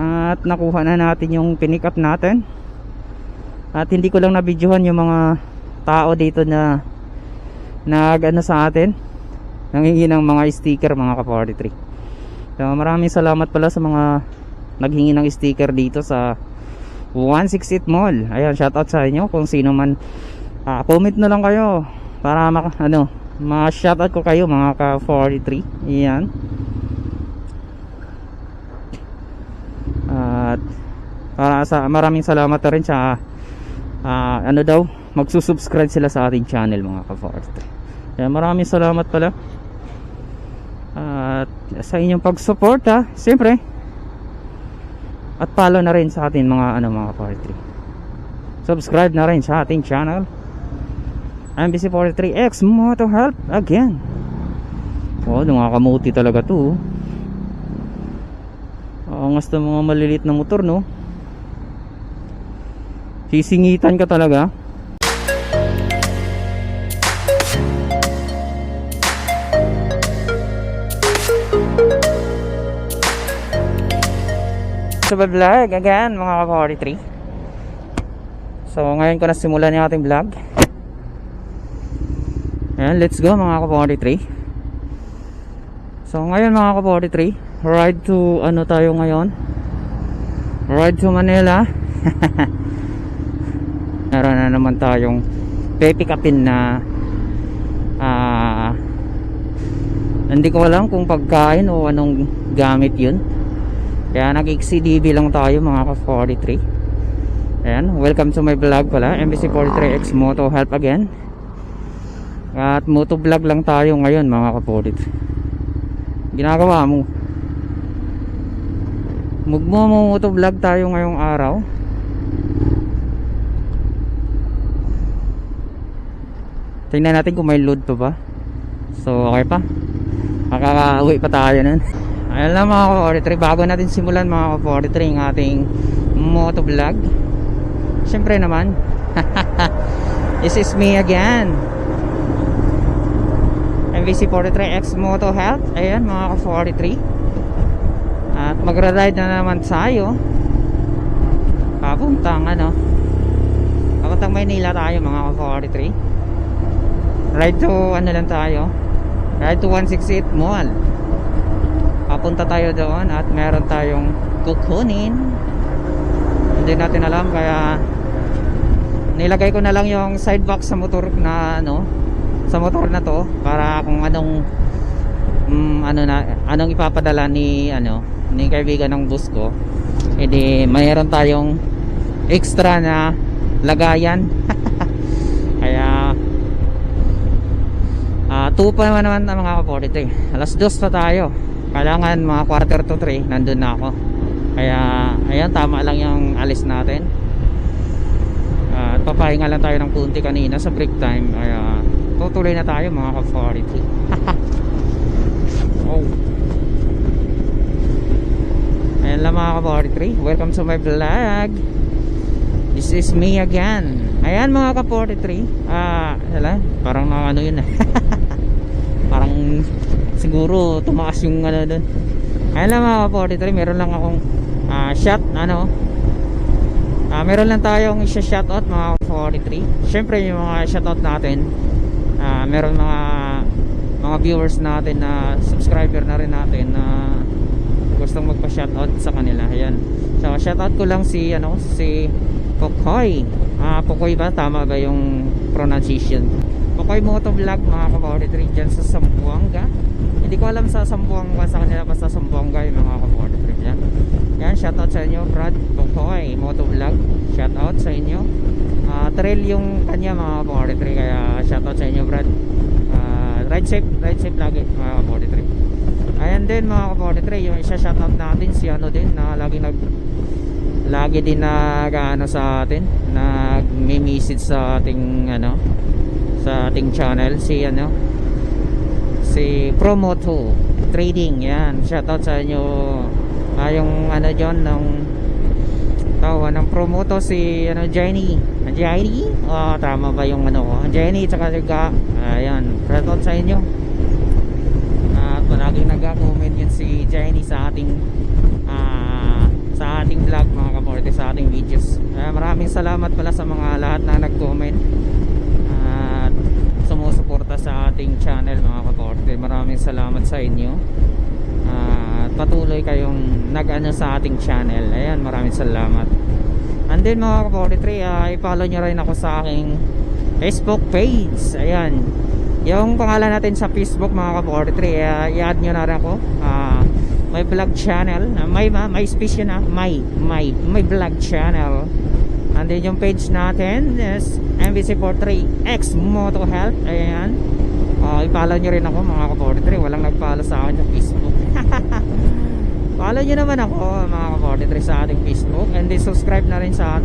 At nakuha na natin yung pinick up natin. At hindi ko lang nabidyohan yung mga tao dito na nag ano sa atin. Nanghingi ng mga sticker mga ka-43. So maraming salamat pala sa mga naghingi ng sticker dito sa 168 Mall. Ayan, shoutout sa inyo kung sino man. Ah, comment na lang kayo para maka, ano, ma-shoutout ko kayo mga ka-43. Ayan. At para sa maraming salamat rin sa ah, ano daw, magsusubscribe sila sa ating channel mga ka-43. Kaya maraming salamat pala. At sa inyong pag-suporta, siyempre, at follow na rin sa atin mga ano mga ka-43. Subscribe na rin sa ating channel. MBC43X Moto Help again. Oh, nakakamuti talaga 'to. oh. Ang gusto mga maliliit na motor, no? Sisingitan ka talaga. Sa vlog again mga ka-43. So ngayon ko na simulan yung ating vlog. Ayan let's go mga ka-43. So ngayon mga ka-43 Ride to ano tayo ngayon? Ride to Manila Meron na naman tayong pepikapin na ah hindi ko alam kung pagkain o anong gamit yun. Kaya nag-XCDB lang tayo mga ka-43 Ayan, welcome to my vlog pala MBC43X Moto Help again. At moto vlog lang tayo ngayon mga ka-43 Ginagawa mo. Magmo-moto vlog tayo ngayong araw Tingnan natin kung may load pa ba. So okay pa. Makaka-uwi pa tayo nun. Ayan lang mga ka-43 Bago natin simulan mga ka-43 Ang ating moto vlog. Siyempre naman. This is me again. MVC43X Moto Health. Ayan mga ka-43 At magra-ride na naman tayo. Papuntang ano Papuntang Maynila tayo mga ka-43 Ride to ano lang tayo? Ride to 168 Mall. Papunta tayo doon at meron tayong kukunin. Hindi natin alam kaya Nilagay ko na lang yung side box sa motor na ano Sa motor na to Para kung anong mm, ano na anong ipapadala ni ano ni kaibigan ng bus ko edi mayroon tayong extra na lagayan. Kaya 2 pa naman naman ang mga kaporito eh. Alas 2 pa tayo. Kailangan mga quarter to 3 nandun na ako. Kaya ayan tama lang yung alis natin. Ah, At papahinga lang tayo ng punti kanina sa break time. Kaya tutuloy na tayo mga kaporito. oh. Ayan lang mga kaporito. Welcome to my vlog. This is me again. Ayan mga ka-43. Ah, wala, parang ano yun ah. siguro tumaas yung ano doon. Ayan lang mga ka-43, meron lang akong ah, shot ano. Ah, meron lang tayong isa-shoutout mga ka-43. Syempre yung mga shoutout natin, ah, meron mga mga viewers natin na subscriber na rin natin na gustong magpa-shoutout sa kanila. Ayan. So, shoutout ko lang si ano, si Pokoy. Ah, Pokoy ba? Tama ba yung pronunciation? Pokoy Motovlog mga ka-43 dyan sa Sambuanga. Hindi ko alam sa Sambuanga sa kanila basta Sambuanga yung mga ka-43 dyan. Yan, shoutout sa inyo Brad Pokoy Motovlog. Shoutout sa inyo. Ah, trail yung kanya mga ka-43 kaya shoutout sa inyo Brad. Ah, ride safe, ride safe lagi mga ka-43. Ayan din mga ka-43 yung isa shoutout natin si ano din na lagi nag lagi din nag ano sa atin nag-message sa ating ano sa ating channel si ano si Promoto Trading. Yan shoutout sa inyo. Ah, yung ano dyan ng tawa ng Promoto si ano Jenny. Jenny? Oh, tama ba yung ano ko? Jenny tsaka si Ga. Ayan shoutout sa inyo. At palaging nag-comment yun si Jenny sa ating ah, sa ating vlog mga ka-40 sa ating videos. Uh, maraming salamat pala sa mga lahat na nag-comment Maraming salamat sa inyo. Ah, At patuloy kayong nag-ano sa ating channel. Ayan, maraming salamat. And then mga ka-43, uh, i-follow nyo rin ako sa aking Facebook page. Ayan. Yung pangalan natin sa Facebook mga ka-43, uh, i-add nyo na rin ako. Ah, may vlog channel. Uh, may, ma- may space ah. May, may, may vlog channel. And then yung page natin is MBC43X Moto Health. Ayan. I-follow nyo rin ako mga ka-43. Walang nag-follow sa akin sa Facebook. follow nyo naman ako mga ka-43 sa ating Facebook. And then subscribe na rin sa